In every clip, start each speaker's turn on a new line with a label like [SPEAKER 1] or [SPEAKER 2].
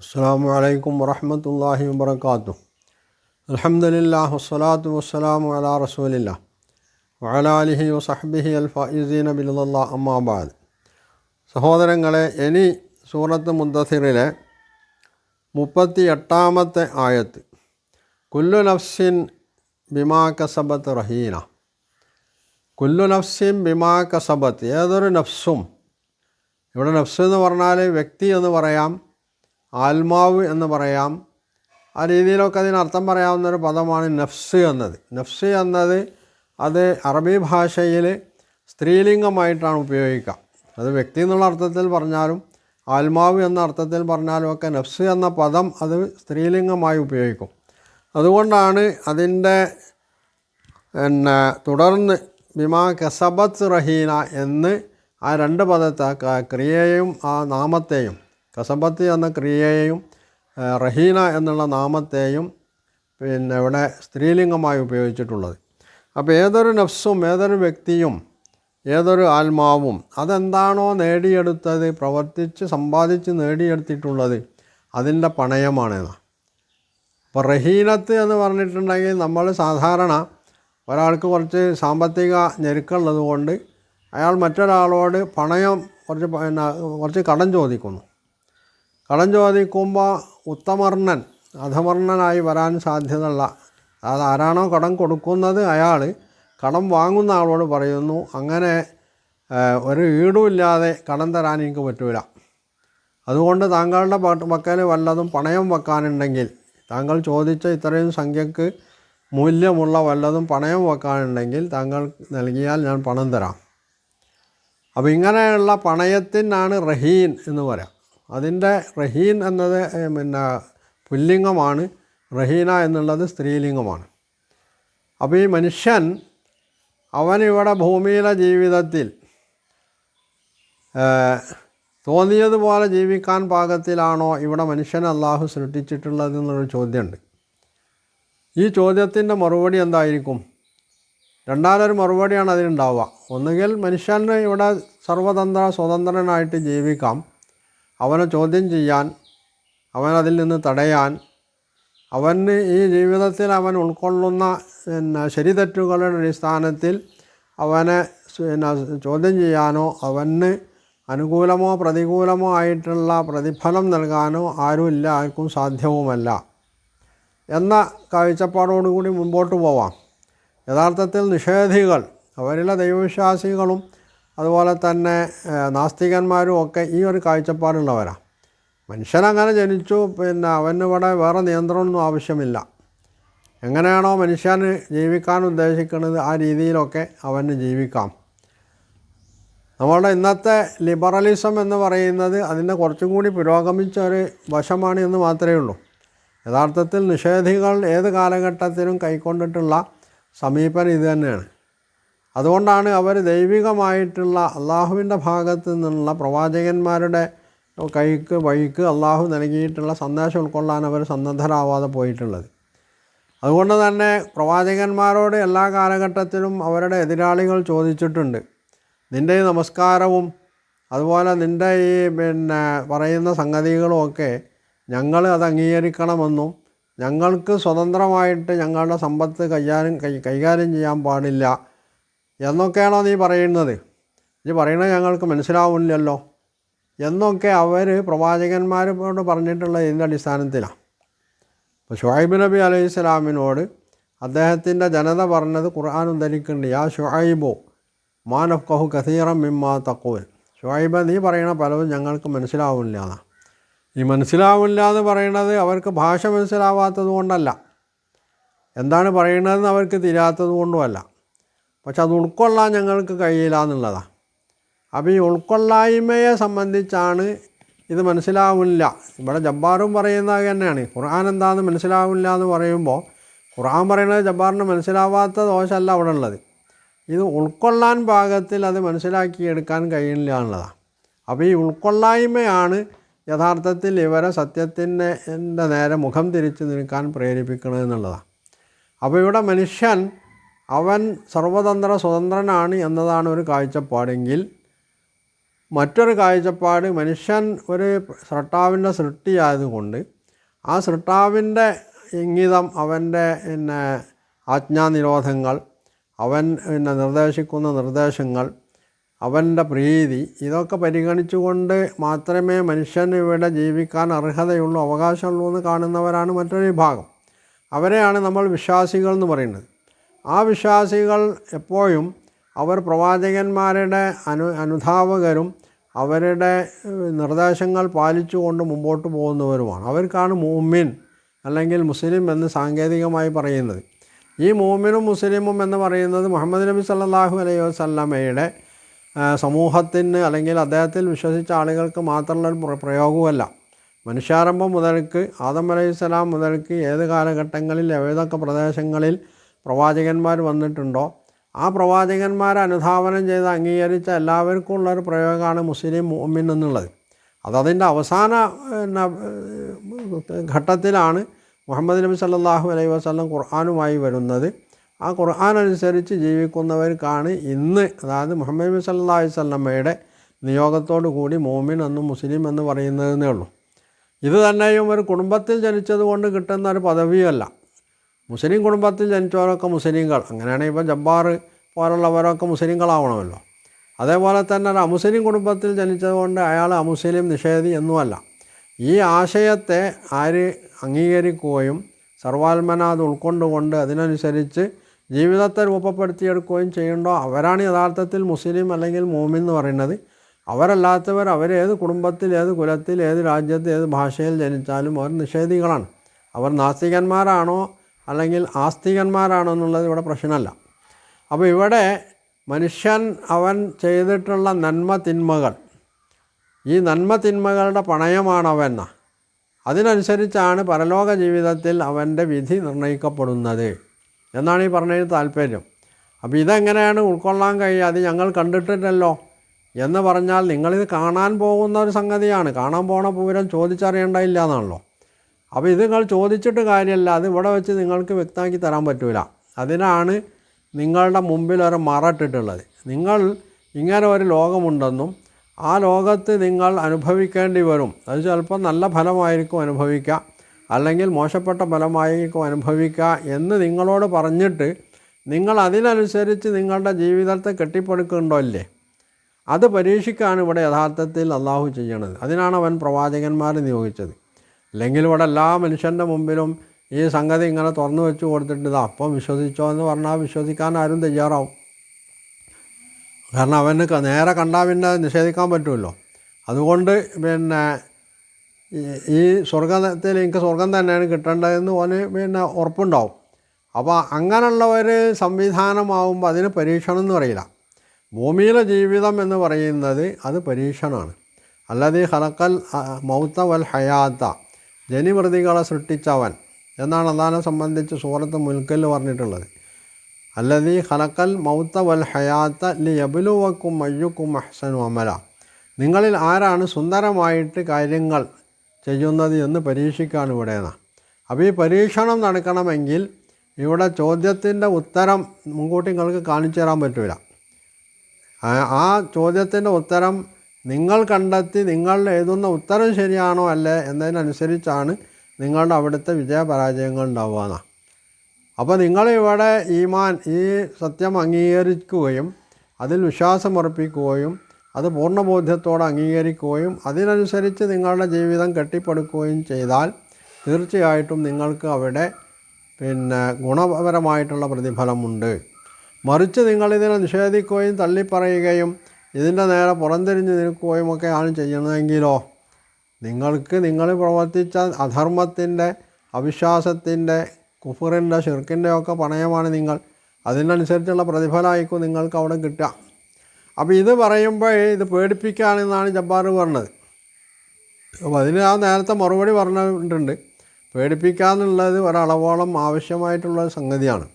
[SPEAKER 1] അസ്സാം വലൈക്കും വറഹമത്തല്ലാഹി വാത്തു അലഹമുല്ലാ വസ്സലാത്തു വസ്സലാമു അലാ റസൂലില്ല. വലാലിഹി വസഹബിഹി അൽ ഫൈസീൻ ബില്ലാ അമ്മാബാദ് സഹോദരങ്ങളെ ഇനി സൂറത്ത് മുദ്ദസിറിലെ മുപ്പത്തി എട്ടാമത്തെ ആയത്ത്. കുല്ലു നഫ്സിൻ ബിമാ കസബത്ത് റഹീന കുല്ലു നഫ്സിൻ ബിമാ കസബത്ത് ഏതൊരു നഫ്സും ഇവിടെ നഫ്സ് എന്ന് പറഞ്ഞാൽ വ്യക്തി എന്ന് പറയാം ആത്മാവ് എന്ന് പറയാം. ആ രീതിയിലൊക്കെ അതിനർത്ഥം പറയാവുന്നൊരു പദമാണ് നഫ്സ് എന്നത്. നഫ്സ് എന്നത് അത് അറബി ഭാഷയിൽ സ്ത്രീലിംഗമായിട്ടാണ് ഉപയോഗിക്കുക. അത് വ്യക്തി എന്നുള്ള അർത്ഥത്തിൽ പറഞ്ഞാലും ആത്മാവ് എന്ന അർത്ഥത്തിൽ പറഞ്ഞാലും ഒക്കെ നഫ്സ് എന്ന പദം അത് സ്ത്രീലിംഗമായി ഉപയോഗിക്കും. അതുകൊണ്ടാണ് അതിന്റെ പിന്നെ തുടർന്ന് ബിമാ കസബത്ത് റഹീന എന്ന് ആ രണ്ട് പദത്തെ ക്രിയയും ആ നാമത്തെയും കസബത്ത് എന്ന ക്രിയയെയും റഹീന എന്നുള്ള നാമത്തെയും പിന്നെ ഇവിടെ സ്ത്രീലിംഗമായി ഉപയോഗിച്ചിട്ടുള്ളത്. അപ്പോൾ ഏതൊരു നഫ്സും ഏതൊരു വ്യക്തിയും ഏതൊരു ആത്മാവും അതെന്താണോ നേടിയെടുത്തത് പ്രവർത്തിച്ച് സമ്പാദിച്ച് നേടിയെടുത്തിട്ടുള്ളത് അതിന്റെ പണയമാണെന്ന് അപ്പോൾ റഹീനത്ത് എന്ന് പറഞ്ഞിട്ടുണ്ടെങ്കിൽ നമ്മൾ സാധാരണ ഒരാൾക്ക് കുറച്ച് സാമ്പത്തിക ഞെരുക്കുള്ളത് കൊണ്ട് അയാൾ മറ്റൊരാളോട് പണയം കുറച്ച് പിന്നെ കുറച്ച് കടം ചോദിക്കുന്നു. കടം ചോദിക്കുമ്പോൾ ഉത്തമർണൻ അധമർണനായി വരാൻ സാധ്യതയുള്ള അത് ആരാണോ കടം കൊടുക്കുന്നത് അയാൾ കടം വാങ്ങുന്ന ആളോട് പറയുന്നു അങ്ങനെ ഒരു ഈടുമില്ലാതെ കടം തരാൻ എനിക്ക് പറ്റൂല. അതുകൊണ്ട് താങ്കളുടെ പക്കൽ വല്ലതും പണയം വെക്കാനുണ്ടെങ്കിൽ താങ്കൾ ചോദിച്ച ഇത്രയും സംഖ്യക്ക് മൂല്യമുള്ള വല്ലതും പണയം വെക്കാനുണ്ടെങ്കിൽ താങ്കൾ നൽകിയാൽ ഞാൻ പണം തരാം. അപ്പോൾ ഇങ്ങനെയുള്ള പണയത്തിനാണ് റഹീൻ എന്ന് പറയാം. അതിന്റെ റഹീൻ എന്നത് പിന്നെ പുല്ലിംഗമാണ്. റഹീന എന്നുള്ളത് സ്ത്രീലിംഗമാണ്. അപ്പോൾ ഈ മനുഷ്യൻ അവനിവിടെ ഭൂമിയിലെ ജീവിതത്തിൽ തോന്നിയതുപോലെ ജീവിക്കാൻ പാകത്തിലാണോ ഇവിടെ മനുഷ്യൻ അള്ളാഹു സൃഷ്ടിച്ചിട്ടുള്ളത് എന്നൊരു ചോദ്യമുണ്ട്. ഈ ചോദ്യത്തിന്റെ മറുപടി എന്തായിരിക്കും? രണ്ടാമതൊരു മറുപടിയാണ് അതിനുണ്ടാവുക ഒന്നുകിൽ മനുഷ്യന് ഇവിടെ സർവതന്ത്ര സ്വതന്ത്രനായിട്ട് ജീവിക്കാം അവനെ ചോദ്യം ചെയ്യാൻ അവനതിൽ നിന്ന് തടയാൻ അവന് ഈ ജീവിതത്തിൽ അവൻ ഉൾക്കൊള്ളുന്ന പിന്നെ ശരിതെറ്റുകളുടെ അടിസ്ഥാനത്തിൽ അവനെ പിന്നെ ചോദ്യം ചെയ്യാനോ അവന് അനുകൂലമോ പ്രതികൂലമോ ആയിട്ടുള്ള പ്രതിഫലം നൽകാനോ ആരുമില്ല ആർക്കും സാധ്യവുമല്ല. എന്ന കാഴ്ചപ്പാടോടുകൂടി മുമ്പോട്ട് പോവാം. യഥാർത്ഥത്തിൽ നിഷേധികൾ അവരിലെ ദൈവവിശ്വാസികളും അതുപോലെ തന്നെ നാസ്തികന്മാരും ഒക്കെ ഈ ഒരു കാഴ്ചപ്പാടുള്ളവരാണ് മനുഷ്യനങ്ങനെ ജനിച്ചു പിന്നെ അവന് ഇവിടെ വേറെ നിയന്ത്രണമൊന്നും ആവശ്യമില്ല. എങ്ങനെയാണോ മനുഷ്യന് ജീവിക്കാൻ ഉദ്ദേശിക്കുന്നത് ആ രീതിയിലൊക്കെ അവന് ജീവിക്കാം. നമ്മളുടെ ഇന്നത്തെ ലിബറലിസം എന്ന് പറയുന്നത് അതിന്റെ കുറച്ചും കൂടി പുരോഗമിച്ച ഒരു വശമാണ് എന്ന് മാത്രമേ ഉള്ളൂ. യഥാർത്ഥത്തിൽ നിഷേധികൾ ഏത് കാലഘട്ടത്തിലും കൈക്കൊണ്ടിട്ടുള്ള സമീപനം ഇത് തന്നെയാണ്. അതുകൊണ്ടാണ് അവർ ദൈവികമായിട്ടുള്ള അള്ളാഹുവിന്റെ ഭാഗത്ത് നിന്നുള്ള പ്രവാചകന്മാരുടെ കൈക്ക് വഴിക്ക് അള്ളാഹു നൽകിയിട്ടുള്ള സന്ദേശം ഉൾക്കൊള്ളാൻ അവർ സന്നദ്ധരാവാതെ പോയിട്ടുള്ളത്. അതുകൊണ്ട് തന്നെ പ്രവാചകന്മാരോട് എല്ലാ കാലഘട്ടത്തിലും അവരുടെ എതിരാളികൾ ചോദിച്ചിട്ടുണ്ട്. നിന്റെ ഈ നമസ്കാരവും അതുപോലെ നിന്റെ ഈ പിന്നെ പറയുന്ന സംഗതികളുമൊക്കെ ഞങ്ങൾ അത് അംഗീകരിക്കണമെന്നും ഞങ്ങൾക്ക് സ്വതന്ത്രമായിട്ട് ഞങ്ങളുടെ സമ്പത്ത് കൈകാര്യം കൈകാര്യം ചെയ്യാൻ പാടില്ല എന്നൊക്കെയാണോ നീ പറയുന്നത്? നീ പറയണത് ഞങ്ങൾക്ക് മനസ്സിലാവില്ലല്ലോ എന്നൊക്കെ അവർ പ്രവാചകന്മാരോട് പറഞ്ഞിട്ടുള്ള ഇതിന്റെ അടിസ്ഥാനത്തിലാണ് അപ്പോൾ ഷുഹൈബ് നബി അലൈഹി സ്വലാമിനോട് അദ്ദേഹത്തിന്റെ ജനത പറഞ്ഞത് ഖുർആൻ ഉദ്ധരിക്കുന്നുണ്ട് യാ ഷുഹൈബോ മാനഫ്കഹു കസീറം മിമ്മാ തക്കോൽ ഷുഹൈബ നീ പറയണ പലതും ഞങ്ങൾക്ക് മനസ്സിലാവില്ല എന്നാണ് ഈ മനസ്സിലാവില്ല എന്ന് പറയുന്നത് അവർക്ക് ഭാഷ മനസ്സിലാവാത്തത് കൊണ്ടല്ല. എന്താണ് പറയണതെന്ന് അവർക്ക് തിരാത്തത് കൊണ്ടുമല്ല. പക്ഷെ അത് ഉൾക്കൊള്ളാൻ ഞങ്ങൾക്ക് കഴിയില്ല എന്നുള്ളതാണ് അപ്പോൾ ഈ ഉൾക്കൊള്ളായ്മയെ സംബന്ധിച്ചാണ് ഇത് മനസ്സിലാവില്ല ഇവിടെ ജബ്ബാറും പറയുന്നത് തന്നെയാണ്. ഖുർആൻ എന്താണെന്ന് മനസ്സിലാവില്ല എന്ന് പറയുമ്പോൾ ഖുർആൻ പറയുന്നത് ജബ്ബാറിന് മനസ്സിലാവാത്ത ദോഷമല്ല അവിടെ ഉള്ളത്. ഇത് ഉൾക്കൊള്ളാൻ പാകത്തിൽ അത് മനസ്സിലാക്കിയെടുക്കാൻ കഴിയില്ല എന്നുള്ളതാണ് അപ്പോൾ ഈ ഉൾക്കൊള്ളായ്മയാണ് യഥാർത്ഥത്തിൽ ഇവരെ സത്യത്തിന്റെ നേരെ മുഖം തിരിച്ചു നിൽക്കാൻ പ്രേരിപ്പിക്കണമെന്നുള്ളതാണ് അപ്പോൾ ഇവിടെ മനുഷ്യൻ അവൻ സർവതന്ത്ര സ്വതന്ത്രനാണ് എന്നതാണ് ഒരു കാഴ്ചപ്പാടെങ്കിൽ മറ്റൊരു കാഴ്ചപ്പാട് മനുഷ്യൻ ഒരു സൃഷ്ടാവിന്റെ സൃഷ്ടിയായതുകൊണ്ട് ആ സൃഷ്ടാവിന്റെ ഇംഗിതം അവന്റെ പിന്നെ ആജ്ഞാനിരോധങ്ങൾ അവൻ പിന്നെ നിർദ്ദേശിക്കുന്ന നിർദ്ദേശങ്ങൾ അവന്റെ പ്രീതി ഇതൊക്കെ പരിഗണിച്ചുകൊണ്ട് മാത്രമേ മനുഷ്യൻ ഇവിടെ ജീവിക്കാൻ അർഹതയുള്ളൂ അവകാശമുള്ളൂ എന്ന് കാണുന്നവരാണ് മറ്റൊരു വിഭാഗം. അവരെയാണ് നമ്മൾ വിശ്വാസികൾ എന്ന് പറയുന്നത്. ആ വിശ്വാസികൾ എപ്പോഴും അവർ പ്രവാചകന്മാരുടെ അനു അനുധാവകരും അവരുടെ നിർദ്ദേശങ്ങൾ പാലിച്ചുകൊണ്ട് മുമ്പോട്ട് പോകുന്നവരുമാണ്. അവർക്കാണ് മൂമിൻ അല്ലെങ്കിൽ മുസ്ലിം എന്ന് സാങ്കേതികമായി പറയുന്നത്. ഈ മൂമിനും മുസ്ലിമും എന്ന് പറയുന്നത് മുഹമ്മദ് നബി സല്ലാഹു അലൈഹി വസല്ലമയുടെ സമൂഹത്തിന് അല്ലെങ്കിൽ അദ്ദേഹത്തിൽ വിശ്വസിച്ച ആളുകൾക്ക് മാത്രമുള്ള ഒരു പ്രയോഗമല്ല. മനുഷ്യാരംഭം മുതൽക്ക് ആദം അലൈഹി സ്വലാം മുതൽക്ക് ഏത് കാലഘട്ടങ്ങളിൽ ഏതൊക്കെ പ്രദേശങ്ങളിൽ പ്രവാചകന്മാർ വന്നിട്ടുണ്ടോ? ആ പ്രവാചകന്മാരെ അനുധാവനം ചെയ്ത് അംഗീകരിച്ച എല്ലാവർക്കും ഉള്ളൊരു പ്രയോഗമാണ് മുസ്ലിം മുഅ്മിൻ എന്നുള്ളത്. അതതിന്റെ അവസാന ഘട്ടത്തിലാണ് മുഹമ്മദ് നബി സല്ലാഹു അലൈഹി വസ്ലം ഖുർആാനുമായി വരുന്നത്. ആ ഖുർആൻ അനുസരിച്ച് ജീവിക്കുന്നവർക്കാണ് ഇന്ന് അതായത് മുഹമ്മദ് നബി സല്ലാഹു അലൈഹി നിയോഗത്തോടു കൂടി മോമിൻ എന്നും മുസ്ലിം എന്ന് പറയുന്നതെന്നേ ഉള്ളൂ. ഇത് തന്നെയും ഒരു കുടുംബത്തിൽ ജനിച്ചതുകൊണ്ട് കിട്ടുന്ന ഒരു പദവിയല്ല. മുസ്ലിം കുടുംബത്തിൽ ജനിച്ചവരൊക്കെ മുസ്ലിങ്ങൾ. അങ്ങനെയാണെങ്കിൽ ഇപ്പോൾ ജബ്ബാർ പോലുള്ളവരൊക്കെ മുസ്ലിങ്ങളാവണമല്ലോ. അതേപോലെ തന്നെ ഒരു അമുസ്ലിം കുടുംബത്തിൽ ജനിച്ചതുകൊണ്ട് അയാൾ അമുസ്ലിം നിഷേധി എന്നുമല്ല. ഈ ആശയത്തെ ആര് അംഗീകരിക്കുകയും സർവാത്മന അത് ഉൾക്കൊണ്ടുകൊണ്ട് അതിനനുസരിച്ച് ജീവിതത്തെ രൂപപ്പെടുത്തിയെടുക്കുകയും ചെയ്യേണ്ടോ അവരാണ് യഥാർത്ഥത്തിൽ മുസ്ലിം അല്ലെങ്കിൽ മോമിൻ എന്ന് പറയുന്നത്. അവരല്ലാത്തവർ അവരേത് കുടുംബത്തിൽ ഏത് കുലത്തിൽ ഏത് രാജ്യത്ത് ഏത് ഭാഷയിൽ ജനിച്ചാലും അവർ നിഷേധികളാണ്. അവർ നാസ്തികന്മാരാണോ അല്ലെങ്കിൽ ആസ്തികന്മാരാണോ എന്നുള്ളത് ഇവിടെ പ്രശ്നമല്ല. അപ്പോൾ ഇവിടെ മനുഷ്യൻ അവൻ ചെയ്തിട്ടുള്ള നന്മ തിന്മകൾ ഈ നന്മ തിന്മകളുടെ പണയമാണവെന്ന അതിനനുസരിച്ചാണ് പരലോക ജീവിതത്തിൽ അവന്റെ വിധി നിർണയിക്കപ്പെടുന്നത് എന്നാണ് ഈ പറഞ്ഞതിന് താല്പര്യം. അപ്പോൾ ഇതെങ്ങനെയാണ് ഉൾക്കൊള്ളാൻ കഴിയുക? അത് ഞങ്ങൾ കണ്ടിട്ടില്ലല്ലോ എന്ന് പറഞ്ഞാൽ നിങ്ങളിത് കാണാൻ പോകുന്ന ഒരു സംഗതിയാണ്. കാണാൻ പോണ പൂരം ചോദിച്ചറിയേണ്ടതില്ല എന്നാണല്ലോ അപ്പോൾ ഇത് നിങ്ങൾ ചോദിച്ചിട്ട് കാര്യമല്ല. അത് ഇവിടെ വെച്ച് നിങ്ങൾക്ക് വ്യക്തമാക്കി തരാൻ പറ്റൂല. അതിനാണ് നിങ്ങളുടെ മുമ്പിൽ ഒരു മറട്ടിട്ടുള്ളത്. നിങ്ങൾ ഇങ്ങനെ ഒരു ലോകമുണ്ടെന്നും ആ ലോകത്ത് നിങ്ങൾ അനുഭവിക്കേണ്ടി വരും. അത് ചിലപ്പോൾ നല്ല ഫലമായിരിക്കും അനുഭവിക്കുക. അല്ലെങ്കിൽ മോശപ്പെട്ട ഫലമായിരിക്കും അനുഭവിക്കുക എന്ന് നിങ്ങളോട് പറഞ്ഞിട്ട് നിങ്ങൾ അതിനനുസരിച്ച് നിങ്ങളുടെ ജീവിതത്തെ കെട്ടിപ്പടുക്കുന്നുണ്ടോ അല്ലേ അത് പരീക്ഷിക്കാണ് ഇവിടെ യഥാർത്ഥത്തിൽ അള്ളാഹു ചെയ്യണത്. അതിനാണ് അവൻ പ്രവാചകന്മാരെ നിയോഗിച്ചത്. അല്ലെങ്കിൽ ഇവിടെ എല്ലാ മനുഷ്യന്റെ മുമ്പിലും ഈ സംഗതി ഇങ്ങനെ തുറന്നു വെച്ച് കൊടുത്തിട്ട് ഇതാ അപ്പം വിശ്വസിച്ചോ എന്ന് പറഞ്ഞാൽ വിശ്വസിക്കാൻ ആരും തയ്യാറാവും. കാരണം അവന് നേരെ കണ്ടാൽ പിന്നെ നിഷേധിക്കാൻ പറ്റുമല്ലോ. അതുകൊണ്ട് പിന്നെ ഈ- സ്വർഗത്തിൽ എനിക്ക് സ്വർഗം തന്നെയാണ് കിട്ടേണ്ടതെന്ന് ഓന് പിന്നെ ഉറപ്പുണ്ടാവും. അപ്പോൾ അങ്ങനെയുള്ള ഒരു സംവിധാനമാവുമ്പോൾ അതിന് പരീക്ഷണം എന്ന് പറയില്ല. ഭൂമിയിലെ ജീവിതം എന്ന് പറയുന്നത് അത് പരീക്ഷണമാണ്. അല്ലാതെ ഹലക്കൽ മൗത്ത വൽ ഹയാത്ത ജനിമൃതികളെ സൃഷ്ടിച്ചവൻ എന്നാണ് അള്ളാഹിനെ സംബന്ധിച്ച് സൂറത്ത് മുൽക്കൽ പറഞ്ഞിട്ടുള്ളത്. അല്ലതി ഹലക്കൽ മൗത്ത വൽ ഹയാത്ത ലി യബുലുവക്കും മയ്യുക്കും അഹ്സനു അമല. നിങ്ങളിൽ ആരാണ് സുന്ദരമായിട്ട് കാര്യങ്ങൾ ചെയ്യുന്നത് എന്ന് പരീക്ഷിക്കാണ് ഇവിടെ അപ്പോൾ ഈ പരീക്ഷണം നടക്കണമെങ്കിൽ ഇവിടെ ചോദ്യത്തിന്റെ ഉത്തരം മുൻകൂട്ടി നിങ്ങൾക്ക് കാണിച്ചു തരാൻ പറ്റില്ല ആ ചോദ്യത്തിന്റെ ഉത്തരം നിങ്ങൾ കണ്ടെത്തി നിങ്ങൾ എഴുതുന്ന ഉത്തരം ശരിയാണോ അല്ലേ എന്നതിനനുസരിച്ചാണ് നിങ്ങളുടെ അവിടുത്തെ വിജയപരാജയങ്ങൾ ഉണ്ടാവുക എന്നാണ് അപ്പോൾ നിങ്ങളിവിടെ ഈമാൻ ഈ സത്യം അംഗീകരിക്കുകയും അതിൽ വിശ്വാസമർപ്പിക്കുകയും അത് പൂർണബോധ്യത്തോടെ അംഗീകരിക്കുകയും അതിനനുസരിച്ച് നിങ്ങളുടെ ജീവിതം കെട്ടിപ്പടുക്കുകയും ചെയ്താൽ തീർച്ചയായിട്ടും നിങ്ങൾക്ക് അവിടെ പിന്നെ ഗുണപരമായിട്ടുള്ള പ്രതിഫലമുണ്ട്. മറിച്ച് നിങ്ങളിതിനെ നിഷേധിക്കുകയും തള്ളിപ്പറയുകയും ഇതിന്റെ നേരെ പുറംതിരിഞ്ഞ് നിൽക്കുകയും ആണ് ചെയ്യുന്നതെങ്കിലോ നിങ്ങൾക്ക് നിങ്ങൾ പ്രവർത്തിച്ച അധർമ്മത്തിന്റെ അവിശ്വാസത്തിന്റെ കുഫറിന്റെ ഷിർക്കിന്റെ ഒക്കെ പണയമാണ് നിങ്ങൾ. അതിനനുസരിച്ചുള്ള പ്രതിഫലമായിരിക്കും നിങ്ങൾക്ക് അവിടെ കിട്ടുക. അപ്പോൾ ഇത് പറയുമ്പോൾ ഇത് പേടിപ്പിക്കുകയാണെന്നാണ് ജബ്ബാർ പറഞ്ഞത്. അപ്പോൾ അതിന് ആ നേരത്തെ മറുപടി പറഞ്ഞിട്ടുണ്ട്. പേടിപ്പിക്കാന്നുള്ളത് ഒരളവോളം ആവശ്യമായിട്ടുള്ള സംഗതിയാണ്.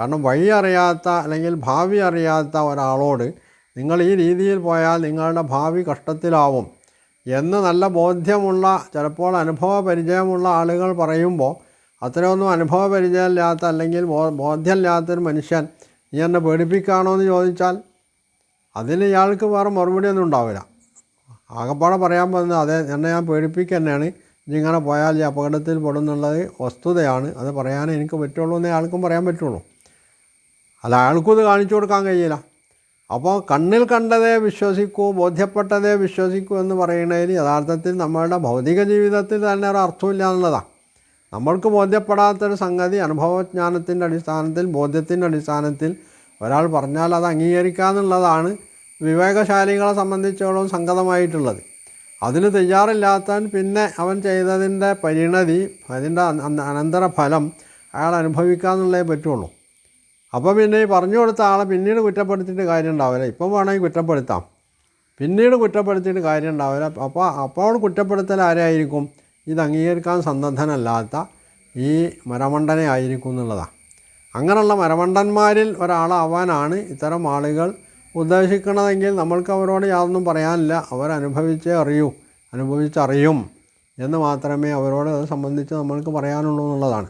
[SPEAKER 1] കാരണം വഴി അറിയാത്ത അല്ലെങ്കിൽ ഭാവി അറിയാത്ത ഒരാളോട് നിങ്ങൾ ഈ രീതിയിൽ പോയാൽ നിങ്ങളുടെ ഭാവി കഷ്ടത്തിലാവും എന്ന് നല്ല ബോധ്യമുള്ള ചിലപ്പോൾ അനുഭവ പരിചയമുള്ള ആളുകൾ പറയുമ്പോൾ അത്രയൊന്നും അനുഭവ പരിചയമില്ലാത്ത അല്ലെങ്കിൽ ബോധ്യമില്ലാത്തൊരു മനുഷ്യൻ നീ എന്നെ പേടിപ്പിക്കുകയാണോ എന്ന് ചോദിച്ചാൽ അതിന് ഇയാൾക്ക് വേറെ മറുപടിയൊന്നും ഉണ്ടാവില്ല. ആകപ്പാടെ പറയാൻ പോകുന്നത് അതെ എന്നെ ഞാൻ പേടിപ്പിക്കുക തന്നെയാണ്. ഇങ്ങനെ പോയാൽ ഈ അപകടത്തിൽ പെടുന്നുള്ളത് വസ്തുതയാണ്. അത് പറയാനേ എനിക്ക് പറ്റുള്ളൂ എന്നേ ആൾക്കും പറയാൻ പറ്റുള്ളൂ. അല്ല അയാൾക്കും ഇത് കാണിച്ചു കൊടുക്കാൻ കഴിയില്ല. അപ്പോൾ കണ്ണിൽ കണ്ടതേ വിശ്വസിക്കൂ ബോധ്യപ്പെട്ടതേ വിശ്വസിക്കൂ എന്ന് പറയുന്നതിൽ യഥാർത്ഥത്തിൽ നമ്മളുടെ ഭൗതിക ജീവിതത്തിൽ തന്നെ ഒരു അർത്ഥമില്ല എന്നുള്ളതാണ് നമ്മൾക്ക് ബോധ്യപ്പെടാത്തൊരു സംഗതി അനുഭവജ്ഞാനത്തിന്റെ അടിസ്ഥാനത്തിൽ ബോധ്യത്തിന്റെ അടിസ്ഥാനത്തിൽ ഒരാൾ പറഞ്ഞാൽ അത് അംഗീകരിക്കുക എന്നുള്ളതാണ് വിവേകശാലികളെ സംബന്ധിച്ചോളം സംഗതമായിട്ടുള്ളത്. അതിന് തയ്യാറില്ലാത്തവൻ പിന്നെ അവൻ ചെയ്തതിന്റെ പരിണതി അതിന്റെ അനന്തരഫലം അയാൾ അനുഭവിക്കുക എന്നുള്ളതേ പറ്റുള്ളൂ. അപ്പോൾ പിന്നെ ഈ പറഞ്ഞു കൊടുത്ത ആളെ പിന്നീട് കുറ്റപ്പെടുത്തിയിട്ട് കാര്യം ഉണ്ടാവില്ല. ഇപ്പം വേണമെങ്കിൽ കുറ്റപ്പെടുത്താം. പിന്നീട് കുറ്റപ്പെടുത്തിയിട്ട് കാര്യം ഉണ്ടാവില്ല. അപ്പോൾ അപ്പോൾ കുറ്റപ്പെടുത്തൽ ആരായിരിക്കും? ഇത് അംഗീകരിക്കാൻ സന്നദ്ധനല്ലാത്ത ഈ മരമണ്ടനെ ആയിരിക്കും എന്നുള്ളതാണ് അങ്ങനെയുള്ള മരമണ്ടന്മാരിൽ ഒരാളാവാനാണ് ഇത്തരം ആളുകൾ ഉദ്ദേശിക്കണതെങ്കിൽ നമ്മൾക്ക് അവരോട് യാതൊന്നും പറയാനില്ല. അവരനുഭവിച്ചേ അറിയൂ. അനുഭവിച്ചറിയും. എന്ന് മാത്രമേ അവരോട് അത് സംബന്ധിച്ച് നമ്മൾക്ക് പറയാനുള്ളൂ എന്നുള്ളതാണ്.